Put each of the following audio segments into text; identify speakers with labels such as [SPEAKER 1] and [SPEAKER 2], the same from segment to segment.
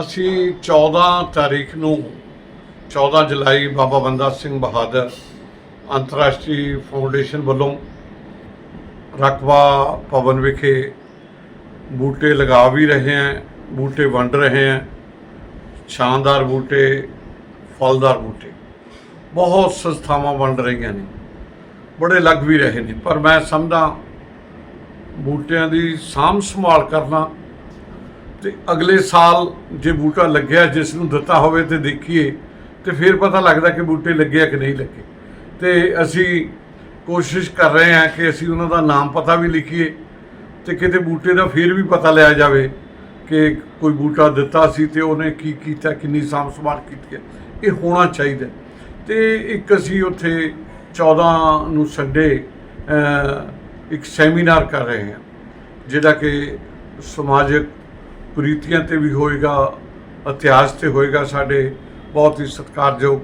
[SPEAKER 1] ਅਸੀਂ 14 ਤਾਰੀਖ ਨੂੰ 14 ਜੁਲਾਈ ਬਾਬਾ ਬੰਦਾ ਸਿੰਘ ਬਹਾਦਰ ਅੰਤਰਰਾਸ਼ਟਰੀ ਫਾਊਂਡੇਸ਼ਨ ਵੱਲੋਂ ਰਕਬਾ ਭਵਨ ਵਿਖੇ ਬੂਟੇ ਲਗਾ ਵੀ ਰਹੇ ਹਾਂ, ਬੂਟੇ ਵੰਡ ਰਹੇ ਹਾਂ, ਸ਼ਾਨਦਾਰ ਬੂਟੇ, ਫਲਦਾਰ ਬੂਟੇ। ਬਹੁਤ ਸੰਸਥਾਵਾਂ ਵੰਡ ਰਹੀਆਂ ਨੇ, ਬੜੇ ਲੱਗ ਵੀ ਰਹੇ ਨੇ, ਪਰ ਮੈਂ ਸਮਝਦਾ ਬੂਟਿਆਂ ਦੀ ਸਾਂਭ ਸੰਭਾਲ ਕਰਨਾ ਤੇ ਅਗਲੇ ਸਾਲ ਜੇ ਬੂਟਾ ਲੱਗਿਆ, ਜਿਸ ਨੂੰ ਦਿੱਤਾ ਹੋਵੇ ਤੇ ਦੇਖੀਏ, ਤੇ ਫਿਰ ਪਤਾ ਲੱਗਦਾ ਕਿ ਬੂਟੇ ਲੱਗੇ ਆ ਕਿ ਨਹੀਂ ਲੱਗੇ। ਤੇ ਅਸੀਂ ਕੋਸ਼ਿਸ਼ ਕਰ ਰਹੇ ਹਾਂ ਕਿ ਅਸੀਂ ਉਹਨਾਂ ਦਾ ਨਾਮ ਪਤਾ ਵੀ ਲਿਖੀਏ ਤੇ ਕਿਤੇ ਬੂਟੇ ਦਾ ਫਿਰ ਵੀ ਪਤਾ ਲਿਆ ਜਾਵੇ ਕਿ ਕੋਈ ਬੂਟਾ ਦਿੱਤਾ ਸੀ ਤੇ ਉਹਨੇ ਕੀ ਕੀਤਾ, ਕਿੰਨੀ ਸਾਂਭ ਸੰਭਾਲ ਕੀਤੀ ਹੈ। ਇਹ ਹੋਣਾ ਚਾਹੀਦਾ ਤੇ ਇੱਕ ਅਸੀਂ ਉੱਥੇ 14 ਨੂੰ ਸੰਡੇ ਇੱਕ ਸੈਮੀਨਾਰ ਕਰ ਰਹੇ ਹਾਂ, ਜਿਹੜਾ ਕਿ ਸਮਾਜਿਕ ਪ੍ਰੀਤੀਆਂ ਤੇ ਵੀ ਹੋਏਗਾ, ਇਤਿਹਾਸ ਤੇ ਹੋਏਗਾ ਸਾਡੇ ਬਹੁਤ ਹੀ ਸਤਿਕਾਰਯੋਗ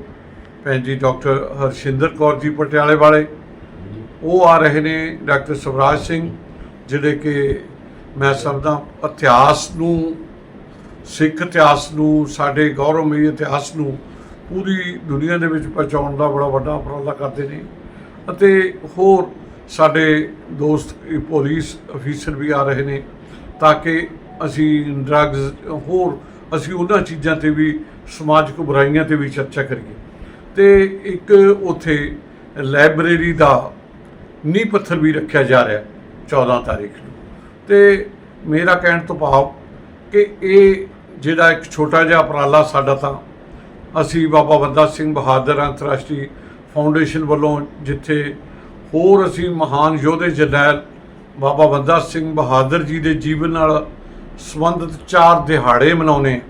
[SPEAKER 1] ਭੈਣ ਜੀ ਡਾਕਟਰ ਹਰਸ਼ਿੰਦਰ ਕੌਰ ਜੀ ਪਟਿਆਲੇ ਵਾਲੇ। ਉਹ ਆ ਰਹੇ ਨੇ ਡਾਕਟਰ ਸਵਰਾਜ ਸਿੰਘ, ਜਿਹੜੇ ਕਿ ਮੈਂ ਸਮਝਦਾ ਇਤਿਹਾਸ ਨੂੰ, ਸਿੱਖ ਇਤਿਹਾਸ ਨੂੰ, ਸਾਡੇ ਗੌਰਵਮਈ ਇਤਿਹਾਸ ਨੂੰ ਪੂਰੀ ਦੁਨੀਆ ਦੇ ਵਿੱਚ ਪਹੁੰਚਾਉਣ ਦਾ ਬੜਾ ਵੱਡਾ ਉਪਰਾਲਾ ਕਰਦੇ ਨੇ। ਅਤੇ ਹੋਰ ਸਾਡੇ ਦੋਸਤ, ਇਹ ਪੁਲਿਸ ਅਫੀਸਰ ਵੀ ਆ ਰਹੇ ਨੇ, ਤਾਂ ਕਿ ਅਸੀਂ ਡਰੱਗਸ ਹੋਰ ਅਸੀਂ ਉਹਨਾਂ ਚੀਜ਼ਾਂ ਤੇ ਵੀ ਸਮਾਜਿਕ ਬੁਰਾਈਆਂ ਤੇ ਵੀ ਚਰਚਾ ਕਰੀਏ। ਤੇ ਇੱਕ ਉਥੇ ਲਾਇਬ੍ਰੇਰੀ ਦਾ ਨੀਂਹ ਪੱਥਰ ਵੀ ਰੱਖਿਆ ਜਾ ਰਿਹਾ ਹੈ 14 ਤਾਰੀਖ ਨੂੰ। ਤੇ ਮੇਰਾ ਕਹਿਣ ਤੋਂ ਭਾਵ ਕਿ ਇਹ ਜਿਹੜਾ ਇੱਕ ਛੋਟਾ ਜਿਹਾ ਉਪਰਾਲਾ ਸਾਡਾ ਤਾਂ ਅਸੀਂ ਬਾਬਾ ਬੰਦਾ ਸਿੰਘ ਬਹਾਦਰ ਅੰਤਰਰਾਸ਼ਟਰੀ ਫਾਊਂਡੇਸ਼ਨ ਵੱਲੋਂ ਜਿੱਥੇ ਹੋਰ ਅਸੀਂ ਮਹਾਨ ਯੋਧੇ ਜਰਨੈਲ ਬਾਬਾ ਬੰਦਾ ਸਿੰਘ ਬਹਾਦਰ ਜੀ ਦੇ ਜੀਵਨ ਨਾਲ ਸੰਬੰਧਿਤ ਚਾਰ ਦਿਹਾੜੇ ਮਨਾਉਣੇ।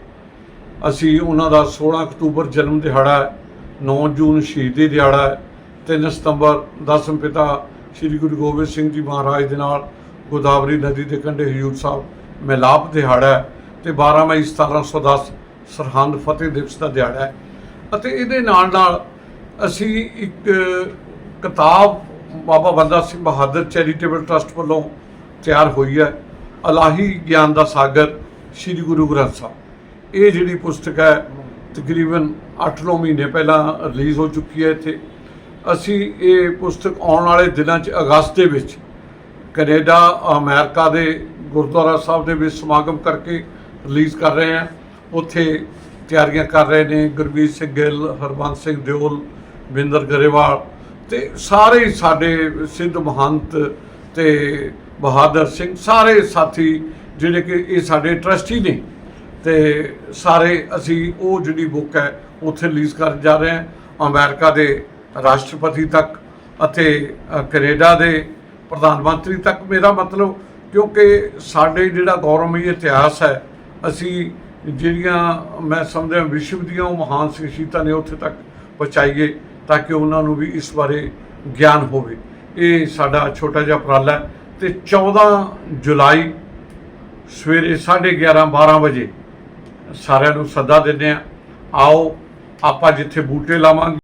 [SPEAKER 1] ਅਸੀਂ ਉਹਨਾਂ ਦਾ 16 ਅਕਤੂਬਰ ਜਨਮ ਦਿਹਾੜਾ ਹੈ 9 ਜੂਨ ਸ਼ਹੀਦੀ ਦਿਹਾੜਾ ਹੈ 3 ਸਤੰਬਰ ਦਸਮ ਪਿਤਾ ਸ੍ਰੀ ਗੁਰੂ ਗੋਬਿੰਦ ਸਿੰਘ ਜੀ ਮਹਾਰਾਜ ਦੇ ਨਾਲ ਗੋਦਾਵਰੀ ਨਦੀ ਦੇ ਕੰਢੇ ਹਜੂਰ ਸਾਹਿਬ ਮਿਲਾਪ ਦਿਹਾੜਾ ਹੈ ਤੇ 12 ਮਈ 1710 ਸਰਹੰਦ ਫਤਿਹ ਦਿਵਸ ਦਾ ਦਿਹਾੜਾ ਹੈ। ਅਤੇ ਇਹਦੇ ਨਾਲ ਨਾਲ ਅਸੀਂ ਇੱਕ ਕਿਤਾਬ ਬਾਬਾ ਬੰਦਾ ਸਿੰਘ ਬਹਾਦਰ ਚੈਰੀਟੇਬਲ ਟਰਸਟ ਵੱਲੋਂ ਤਿਆਰ ਹੋਈ ਹੈ। ਅਲਾਹੀ ਗਿਆਨ ਦਾ ਸਾਗਰ ਸ੍ਰੀ ਗੁਰੂ ਗ੍ਰੰਥ ਸਾਹਿਬ। ਇਹ ਜਿਹੜੀ ਪੁਸਤਕ ਹੈ, ਤਕਰੀਬਨ 8-9 ਮਹੀਨੇ ਪਹਿਲਾਂ ਰਿਲੀਜ਼ ਹੋ ਚੁੱਕੀ ਹੈ ਇੱਥੇ। ਅਸੀਂ ਇਹ ਪੁਸਤਕ ਆਉਣ ਵਾਲੇ ਦਿਨਾਂ 'ਚ ਅਗਸਤ ਦੇ ਵਿੱਚ ਕੈਨੇਡਾ, ਅਮਰੀਕਾ ਦੇ ਗੁਰਦੁਆਰਾ ਸਾਹਿਬ ਦੇ ਵਿੱਚ ਸਮਾਗਮ ਕਰਕੇ ਰਿਲੀਜ਼ ਕਰ ਰਹੇ ਹਾਂ। ਉੱਥੇ ਤਿਆਰੀਆਂ ਕਰ ਰਹੇ ਨੇ ਗੁਰਮੀਤ ਸਿੰਘ ਗਿੱਲ, ਹਰਬੰਸ ਸਿੰਘ ਦਿਓਲ, ਬਿੰਦਰ ਗਰੇਵਾਲ ਤੇ ਸਾਰੇ ਸਾਡੇ ਸਿੱਧ ਮਹੰਤ ਤੇ ਬਹਾਦਰ ਸਿੰਘ ਸਾਰੇ ਸਾਥੀ ਜਿਹੜੇ ਕਿ ਇਹ ਸਾਡੇ ਟਰਸਟੀ ਨੇ ਤੇ ਸਾਰੇ ਅਸੀਂ ਉਹ ਜਿਹੜੀ ਬੁੱਕ ਹੈ ਉੱਥੇ ਰਿਲੀਜ਼ ਕਰਨ ਜਾ ਰਹੇ ਹਾਂ। ਅਮਰੀਕਾ ਦੇ ਰਾਸ਼ਟਰਪਤੀ ਤੱਕ ਅਤੇ ਅ, ਕੈਨੇਡਾ ਦੇ ਪ੍ਰਧਾਨ ਮੰਤਰੀ ਤੱਕ ਮੇਰਾ ਮਤਲਬ ਕਿਉਂਕਿ ਸਾਡੇ ਜਿਹੜਾ ਗੌਰਵਮਈ ਇਤਿਹਾਸ ਹੈ ਅਸੀਂ ਜਿਹੜੀਆਂ ਮੈਂ ਸਮਝਦਾ ਵਿਸ਼ਵ ਦੀਆਂ ਉਹ ਮਹਾਨ ਸ਼ਖਸੀਅਤਾਂ ਨੇ ਉੱਥੇ ਤੱਕ ਪਹੁੰਚਾਈਏ ਤਾਂ ਕਿ ਉਹਨਾਂ ਨੂੰ ਵੀ ਇਸ ਬਾਰੇ ਗਿਆਨ ਹੋਵੇ। ਇਹ ਸਾਡਾ ਛੋਟਾ ਜਿਹਾ ਉਪਰਾਲਾ ਹੈ ਤੇ 14 ਜੁਲਾਈ ਸਵੇਰੇ 11:30 12 ਵਜੇ ਸਾਰਿਆਂ ਨੂੰ ਸੱਦਾ ਦਿੰਦੇ ਆ ਆਓ ਆਪਾਂ ਜਿੱਥੇ ਬੂਟੇ ਲਾਵਾਂਗੇ।